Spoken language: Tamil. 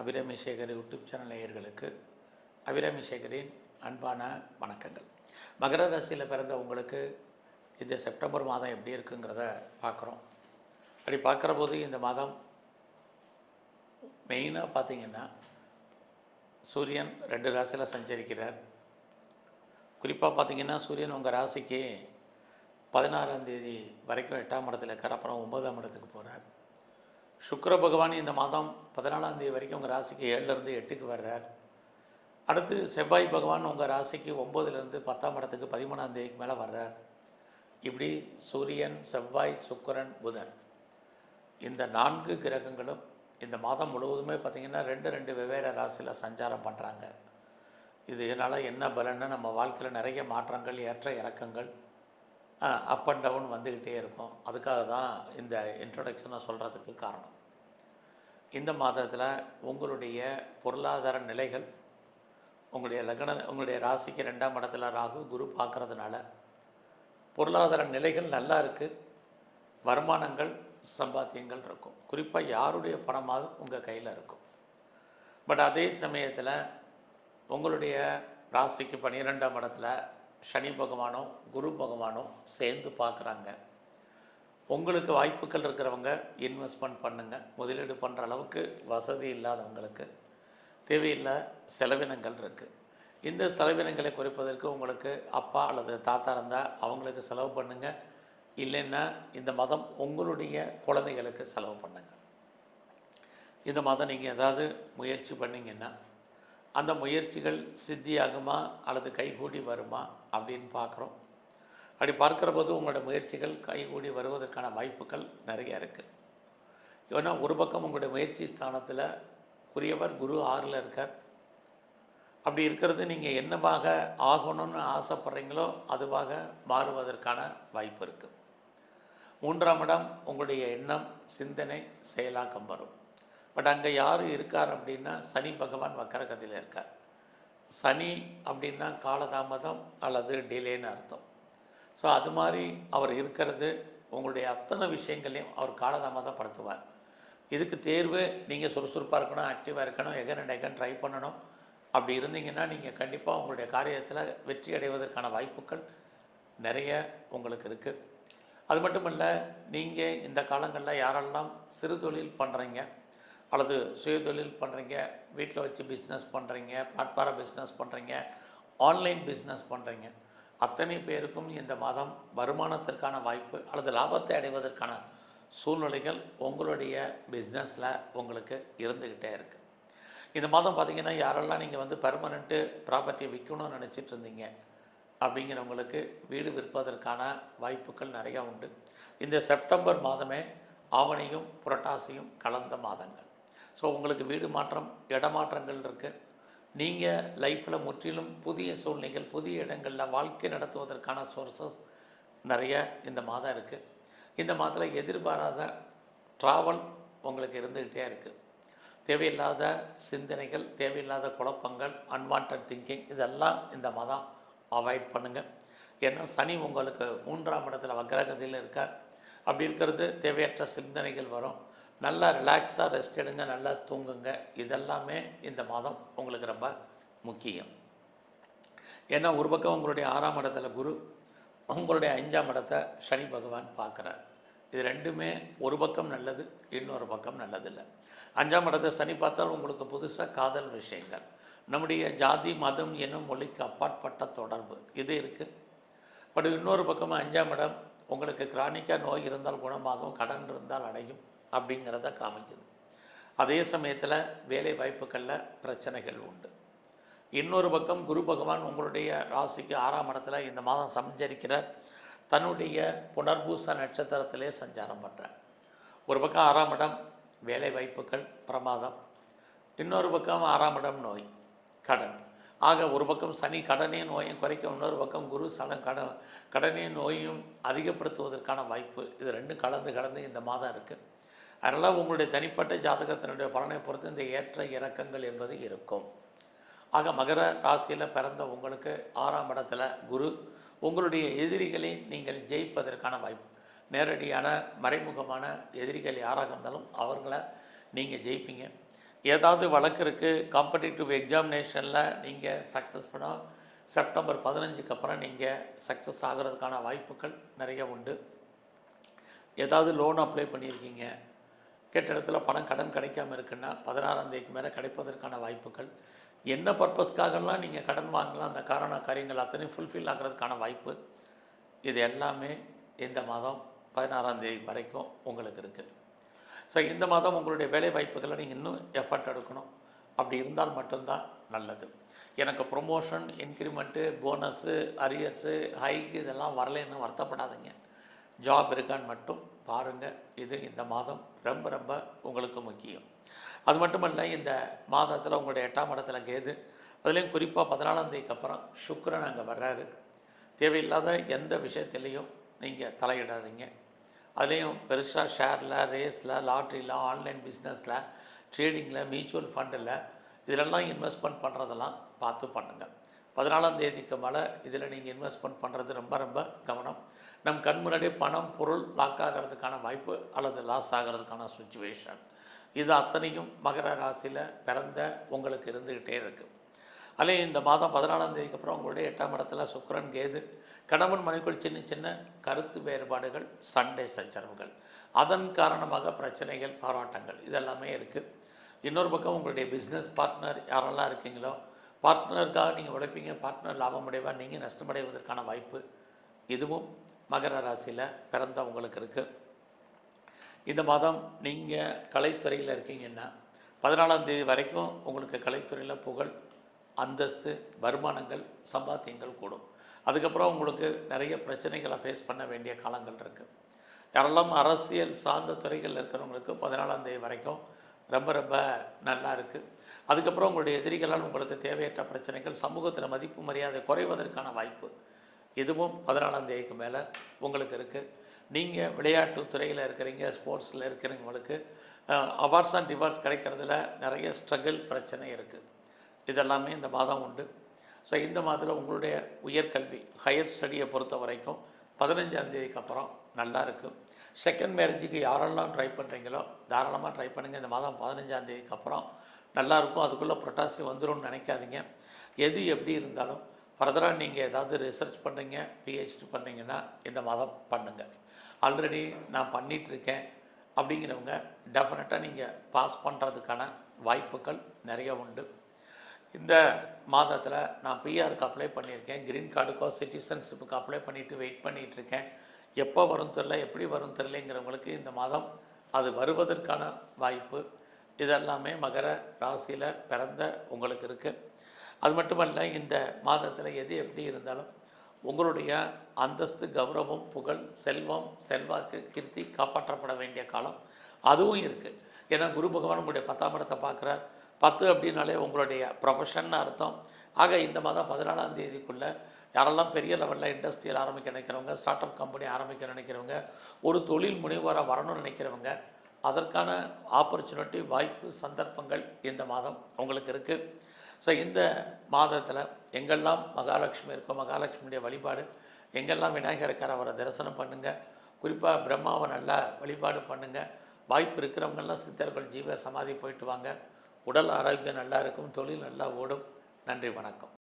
அபிராமி சேகர் யூடியூப் சேனல் நேயர்களுக்கு அபிராமி சேகரின் அன்பான வணக்கங்கள். மகர ராசியில் பிறந்த உங்களுக்கு இந்த செப்டம்பர் மாதம் எப்படி இருக்குங்கிறத பார்க்குறோம். அப்படி பார்க்குற போது இந்த மாதம் மெயினாக பார்த்திங்கன்னா சூரியன் ரெண்டு ராசியில் சஞ்சரிக்கிறார். குறிப்பாக பார்த்தீங்கன்னா சூரியன் உங்கள் ராசிக்கு பதினாறாம் தேதி வரைக்கும் எட்டாம் இடத்துல இருக்கார். அப்புறம் ஒன்பதாம் இடத்துக்கு போகிறார் சுக்கர பகவான் இந்த மாதம் பதினாலாம் தேதி வரைக்கும் உங்கள் ராசிக்கு ஏழுலேருந்து எட்டுக்கு வர்றார். அடுத்து செவ்வாய் பகவான் உங்கள் ராசிக்கு ஒம்போதுலேருந்து பத்தாம் இடத்துக்கு பதிமூணாம் தேதிக்கு மேலே வர்றார். இப்படி சூரியன் செவ்வாய் சுக்கிரன் புதன் இந்த நான்கு கிரகங்களும் இந்த மாதம் முழுவதுமே பார்த்திங்கன்னா ரெண்டு ரெண்டு வெவ்வேறு ராசியில் சஞ்சாரம் பண்ணுறாங்க இதனால் என்ன பலன்னு நம்ம வாழ்க்கையில் நிறைய மாற்றங்கள் ஏற்ற இறக்கங்கள் அப் அண்ட் டவுன் வந்துக்கிட்டே இருக்கும். அதுக்காக தான் இந்த இன்ட்ரொடக்ஷனை சொல்கிறதுக்கு காரணம். இந்த மாதத்தில் உங்களுடைய பொருளாதார நிலைகள் உங்களுடைய லக்ன உங்களுடைய ராசிக்கு ரெண்டாம் இடத்துல ராகு குரு பார்க்குறதுனால பொருளாதார நிலைகள் நல்லா இருக்குது வருமானங்கள் சம்பாத்தியங்கள் இருக்கும். குறிப்பாக யாருடைய பணமாவது உங்கள் கையில் இருக்கும். பட் அதே சமயத்தில் உங்களுடைய ராசிக்கு பன்னிரெண்டாம் இடத்துல சனி பகவானோ குரு பகவானோ சேர்ந்து பார்க்குறாங்க. உங்களுக்கு வாய்ப்புகள் இருக்கிறவங்க இன்வெஸ்ட்மெண்ட் பண்ணுங்கள் முதலீடு பண்ணுற அளவுக்கு வசதி இல்லாதவங்களுக்கு தேவையில்லை செலவினங்கள் இருக்குது இந்த செலவினங்களை குறைப்பதற்கு உங்களுக்கு அப்பா அல்லது தாத்தா இருந்தால் அவங்களுக்கு செலவு பண்ணுங்கள் இல்லைன்னா இந்த மதம் உங்களுடைய குழந்தைகளுக்கு செலவு பண்ணுங்கள் இந்த மாதம் நீங்கள் ஏதாவது முயற்சி பண்ணீங்கன்னா அந்த முயற்சிகள் சித்தியாகுமா அல்லது கைகூடி வருமா அப்படின்னு பார்க்குறோம். அப்படி பார்க்குற போது உங்களோட முயற்சிகள் கைகூடி வருவதற்கான வாய்ப்புகள் நிறைய இருக்குது ஏன்னா ஒரு பக்கம் உங்களுடைய முயற்சி ஸ்தானத்தில் உரியவர் குரு ஆறில் இருக்கார். அப்படி இருக்கிறது நீங்கள் என்னவாக ஆகணும்னு ஆசைப்பட்றீங்களோ அதுவாக மாறுவதற்கான வாய்ப்பு இருக்குது மூன்றாம் இடம் உங்களுடைய எண்ணம் சிந்தனை செயலாக்கம் வரும். பட் அங்கே யார் இருக்கார் அப்படின்னா சனி பகவான் வக்கரகத்தில் இருக்கார். சனி அப்படின்னா காலதாமதம் அல்லது டிலேன்னு அர்த்தம். ஸோ அது மாதிரி அவர் இருக்கிறது உங்களுடைய அத்தனை விஷயங்களையும் அவர் காலதாமதப்படுத்துவார். இதுக்கு தேர்வு நீங்கள் சுறுசுறுப்பாக இருக்கணும் ஆக்டிவாக இருக்கணும் எகன் அண்ட் எகன் ட்ரை பண்ணணும். அப்படி இருந்தீங்கன்னா நீங்கள் கண்டிப்பாக உங்களுடைய காரியத்தில் வெற்றி அடைவதற்கான வாய்ப்புகள் நிறைய உங்களுக்கு இருக்குது அது மட்டும் இல்லை நீங்கள் இந்த காலங்களில் யாரெல்லாம் சிறு தொழில் பண்ணுறீங்க அல்லது சுயதொழில் பண்ணுறீங்க வீட்டில் வச்சு பிஸ்னஸ் பண்ணுறீங்க பிளாட்பார பிஸ்னஸ் பண்ணுறீங்க ஆன்லைன் பிஸ்னஸ் பண்ணுறீங்க அத்தனை பேருக்கும் இந்த மாதம் வருமானத்திற்கான வாய்ப்பு அல்லது லாபத்தை அடைவதற்கான சூழ்நிலைகள் உங்களுடைய பிஸ்னஸில் உங்களுக்கு இருந்துக்கிட்டே இருக்குது இந்த மாதம் பார்த்திங்கன்னா யாரெல்லாம் நீங்கள் வந்து பெர்மனண்ட்டு ப்ராப்பர்ட்டியை விற்கணும்னு நினச்சிட்டு இருந்தீங்க அப்படிங்கிறவங்களுக்கு வீடு விற்பதற்கான வாய்ப்புகள் நிறையா உண்டு. இந்த செப்டம்பர் மாதமே ஆவணியும் புரட்டாசியும் கலந்த மாதங்கள். ஸோ உங்களுக்கு வீடு மாற்றம் இடமாற்றங்கள் இருக்குது நீங்கள் லைஃப்பில் முற்றிலும் புதிய சூழ்நிலைகள் புதிய இடங்களில் வாழ்க்கை நடத்துவதற்கான சோர்சஸ் நிறைய இந்த மாதம் இருக்குது இந்த மாதத்தில் எதிர்பாராத ட்ராவல் உங்களுக்கு இருந்துக்கிட்டே இருக்குது தேவையில்லாத சிந்தனைகள் தேவையில்லாத குழப்பங்கள் அன்வான்ட் திங்கிங் இதெல்லாம் இந்த மாதம் அவாய்ட் பண்ணுங்கள் ஏன்னா சனி உங்களுக்கு மூன்றாம் இடத்துல வக்ரகதியில் இருக்கார். அப்படி இருக்கிறது தேவையற்ற சிந்தனைகள் வரும். நல்லா ரிலாக்ஸாக ரெஸ்ட் எடுங்க நல்லா தூங்குங்க. இதெல்லாமே இந்த மாதம் உங்களுக்கு ரொம்ப முக்கியம். ஏன்னா ஒரு பக்கம் உங்களுடைய ஆறாம் இடத்துல குரு உங்களுடைய அஞ்சாம் இடத்தை சனி பகவான் பார்க்குறார். இது ரெண்டுமே ஒரு பக்கம் நல்லது இன்னொரு பக்கம் நல்லதில்லை. அஞ்சாம் இடத்தை சனி பார்த்தால் உங்களுக்கு புதுசாக காதல் விஷயங்கள். நம்முடைய ஜாதி மதம் எனும் மொழிக்கு அப்பாற்பட்ட தொடர்பு. இது இருக்குது பட் இன்னொரு பக்கமாக அஞ்சாம் இடம் உங்களுக்கு கிரானிக்காக நோய் இருந்தால் குணமாகும் கடன் இருந்தால் அடையும். அப்படிங்கிறத காமிக்குது. அதே சமயத்தில் வேலை வாய்ப்புகளில் பிரச்சனைகள் உண்டு. இன்னொரு பக்கம் குரு பகவான் உங்களுடைய ராசிக்கு ஆறாம் இடத்துல இந்த மாதம் சஞ்சரிக்கிறார். தன்னுடைய புனர்பூச நட்சத்திரத்திலே சஞ்சாரம் பண்ணுறார் ஒரு பக்கம் ஆறாம் இடம் வேலை வாய்ப்புகள் பிரமாதம். இன்னொரு பக்கம் ஆறாம் இடம் நோய் கடன். ஆக ஒரு பக்கம் சனி கடனே நோயும் குறைக்க இன்னொரு பக்கம் குரு சன கடன் கடனே நோயும் அதிகப்படுத்துவதற்கான வாய்ப்பு. இது ரெண்டும் கலந்து கலந்து இந்த மாதம் இருக்குது அதனால் உங்களுடைய தனிப்பட்ட ஜாதகத்தினுடைய பலனை பொறுத்து இந்த ஏற்ற இறக்கங்கள் என்பது இருக்கும். ஆக மகர ராசியில் பிறந்த உங்களுக்கு ஆறாம் இடத்துல குரு உங்களுடைய எதிரிகளை நீங்கள் ஜெயிப்பதற்கான வாய்ப்பு நேரடியான மறைமுகமான எதிரிகள் யாராக இருந்தாலும் அவங்கள நீங்கள் ஜெயிப்பீங்க. ஏதாவது வழக்கு இருக்குது காம்படிட்டிவ் எக்ஸாமினேஷனில் நீங்கள் சக்ஸஸ் பண்ணால் செப்டம்பர் பதினஞ்சுக்கு அப்புறம் நீங்கள் சக்ஸஸ் ஆகிறதுக்கான வாய்ப்புகள் நிறைய உண்டு. ஏதாவது லோன் அப்ளை பண்ணியிருக்கீங்க கேட்ட இடத்துல பணம் கடன் கிடைக்காம இருக்குன்னா பதினாறாம் தேதிக்கு மேலே கிடைப்பதற்கான வாய்ப்புகள். என்ன பர்பஸ்க்காகலாம் நீங்கள் கடன் வாங்கலாம் அந்த காரண காரியங்கள் அத்தனையும் ஃபுல்ஃபில் ஆகிறதுக்கான வாய்ப்பு. இது எல்லாமே இந்த மாதம் பதினாறாம் தேதி வரைக்கும் உங்களுக்கு இருக்குது ஸோ இந்த மாதம் உங்களுடைய வேலை வாய்ப்புகளை நீங்கள் இன்னும் எஃபர்ட் எடுக்கணும். அப்படி இருந்தால் மட்டும்தான் நல்லது. எனக்கு promotion increment bonus arrears hike இதெல்லாம் வரலைன்னு வருத்தப்படாதீங்க. ஜாப் இருக்கான்னு மட்டும் பாருங்கள் இது இந்த மாதம் ரொம்ப ரொம்ப உங்களுக்கு முக்கியம். அது மட்டுமல்ல இந்த மாதத்தில் உங்களுடைய எட்டாம் இடத்துல கேது அதுலேயும் குறிப்பாக பதினாலாம் தேதிக்கு அப்புறம் சுக்கரன் அங்கே வர்றாரு. தேவையில்லாத எந்த விஷயத்துலேயும் நீங்கள் தலையிடாதீங்க. அதுலேயும் பெருசாக ஷேரில் ரேஸில் லாட்ரியில் ஆன்லைன் பிஸ்னஸில் ட்ரேடிங்கில் மியூச்சுவல் ஃபண்டில் இதிலெல்லாம் இன்வெஸ்ட்மெண்ட் பண்ணுறதெல்லாம் பார்த்து பண்ணுங்கள் பதினாலாம் தேதிக்கு மேலே இதில் நீங்கள் இன்வெஸ்ட்மெண்ட் பண்ணுறது ரொம்ப ரொம்ப கவனம். நம் கண் முன்னாடியே பணம் பொருள் லாக் ஆகிறதுக்கான வாய்ப்பு அல்லது லாஸ் ஆகிறதுக்கான சுச்சுவேஷன் இது அத்தனையும் மகர ராசியில் பிறந்த உங்களுக்கு இருந்துக்கிட்டே இருக்குது அதே இந்த மாதம் பதினாலாம் தேதிக்கு அப்புறம் உங்களுடைய எட்டாம் இடத்துல சுக்கரன் கேது கணவன் மனைக்குள் சின்ன சின்ன கருத்து வேறுபாடுகள் சண்டை சச்சரவுகள். அதன் காரணமாக பிரச்சனைகள் போராட்டங்கள் இதெல்லாமே இருக்குது இன்னொரு பக்கம் உங்களுடைய பிஸ்னஸ் பார்ட்னர் யாரெல்லாம் இருக்கீங்களோ பார்ட்னருக்காக நீங்கள் உழைப்பீங்க பார்ட்னர் லாபம் அடைவார் நீங்கள் நஷ்டமடைவதற்கான வாய்ப்பு இதுவும் மகர ராசியில் பிறந்த உங்களுக்கு இருக்குது இந்த மாதம் நீங்கள் கலைத்துறையில் இருக்கீங்கன்னா பதினாலாம் தேதி வரைக்கும் உங்களுக்கு கலைத்துறையில் புகழ் அந்தஸ்து வருமானங்கள் சம்பாத்தியங்கள் கூடும். அதுக்கப்புறம் உங்களுக்கு நிறைய பிரச்சனைகளை ஃபேஸ் பண்ண வேண்டிய காலங்கள் இருக்குது யாரெல்லாம் அரசியல் சார்ந்த துறைகளில் இருக்கிறவங்களுக்கு பதினாலாம் தேதி வரைக்கும் ரொம்ப ரொம்ப நல்லா இருக்குது அதுக்கப்புறம் உங்களுடைய எதிரிகளால் உங்களுக்கு தேவையற்ற பிரச்சனைகள் சமூகத்தில் மதிப்பு மரியாதை குறைவதற்கான வாய்ப்பு இதுவும் பதினாலாம் தேதிக்கு மேலே உங்களுக்கு இருக்குது நீங்கள் விளையாட்டு துறையில் இருக்கிறீங்க ஸ்போர்ட்ஸில் இருக்கிறவங்களுக்கு அவார்ட்ஸ் அண்ட் ரிவார்ட்ஸ் கிடைக்கிறதுல நிறைய ஸ்ட்ரகிள் பிரச்சனை இருக்குது இதெல்லாமே இந்த மாதம் உண்டு. ஸோ இந்த மாதத்தில் உங்களுடைய உயர்கல்வி ஹையர் ஸ்டடியை பொறுத்த வரைக்கும் பதினஞ்சாம் தேதிக்கு அப்புறம் நல்லா இருக்கும் செகண்ட் மேரேஜுக்கு யாரெல்லாம் ட்ரை பண்ணுறீங்களோ தாராளமாக ட்ரை பண்ணுங்கள் இந்த மாதம் பதினஞ்சாந்தேதிக்கு அப்புறம் நல்லாயிருக்கும் அதுக்குள்ளே புரட்டாசி வந்துரும்னு நினைக்காதீங்க. எது எப்படி இருந்தாலும் ஃபர்தராக நீங்கள் ஏதாவது ரிசர்ச் பண்ணுறீங்க பிஹெச்டி பண்ணுறீங்கன்னா இந்த மாதம் பண்ணுங்கள் ஆல்ரெடி நான் பண்ணிகிட்ருக்கேன் அப்படிங்கிறவங்க டெஃபினட்டாக நீங்கள் பாஸ் பண்ணுறதுக்கான வாய்ப்புகள் நிறைய உண்டு. இந்த மாதத்தில் நான் பிஆருக்கு அப்ளை பண்ணியிருக்கேன். க்ரீன் கார்டுக்கோ சிட்டிசன்ஷிப்புக்கு அப்ளை பண்ணிவிட்டு வெயிட் பண்ணிகிட்ருக்கேன் எப்போ வரும் தெரில எப்படி வரும் தெரிலங்கிறவங்களுக்கு இந்த மாதம் அது வருவதற்கான வாய்ப்பு. இதெல்லாமே மகர ராசியில் பிறந்த உங்களுக்கு இருக்குது அது மட்டுமல்ல இந்த மாதத்தில் எது எப்படி இருந்தாலும் உங்களுடைய அந்தஸ்து கௌரவம் புகழ் செல்வம் செல்வாக்கு கீர்த்தி காப்பாற்றப்பட வேண்டிய காலம் அதுவும் இருக்குது ஏன்னா குரு பகவான் உங்களுடைய பத்தாம் இடத்தை பார்க்குறார். பத்து அப்படின்னாலே உங்களுடைய ப்ரொஃபஷன் அர்த்தம். ஆக இந்த மாதம் பதினாலாம் தேதிக்குள்ளே யாரெல்லாம் பெரிய லெவலில் இண்டஸ்ட்ரியல் ஆரம்பிக்க நினைக்கிறவங்க ஸ்டார்ட் அப் கம்பெனி ஆரம்பிக்க நினைக்கிறவங்க ஒரு தொழில் முனைவராக வரணும்னு நினைக்கிறவங்க அதற்கான ஆப்பர்ச்சுனிட்டி வாய்ப்பு சந்தர்ப்பங்கள் இந்த மாதம் உங்களுக்கு இருக்குது ஸோ இந்த மாதத்தில் எங்கெல்லாம் மகாலட்சுமி இருக்கோ மகாலட்சுமியுடைய வழிபாடு எங்கெல்லாம் விநாயகர் இருக்கார் அவரை தரிசனம் பண்ணுங்கள் குறிப்பாக பிரம்மாவை நல்லா வழிபாடு பண்ணுங்கள் வாய்ப்பு இருக்கிறவங்கெல்லாம் சித்தர்கள் ஜீவ சமாதி போயிட்டு வாங்க உடல் ஆரோக்கியம் நல்லா இருக்கும் தொழில் நல்லா ஓடும். நன்றி வணக்கம்.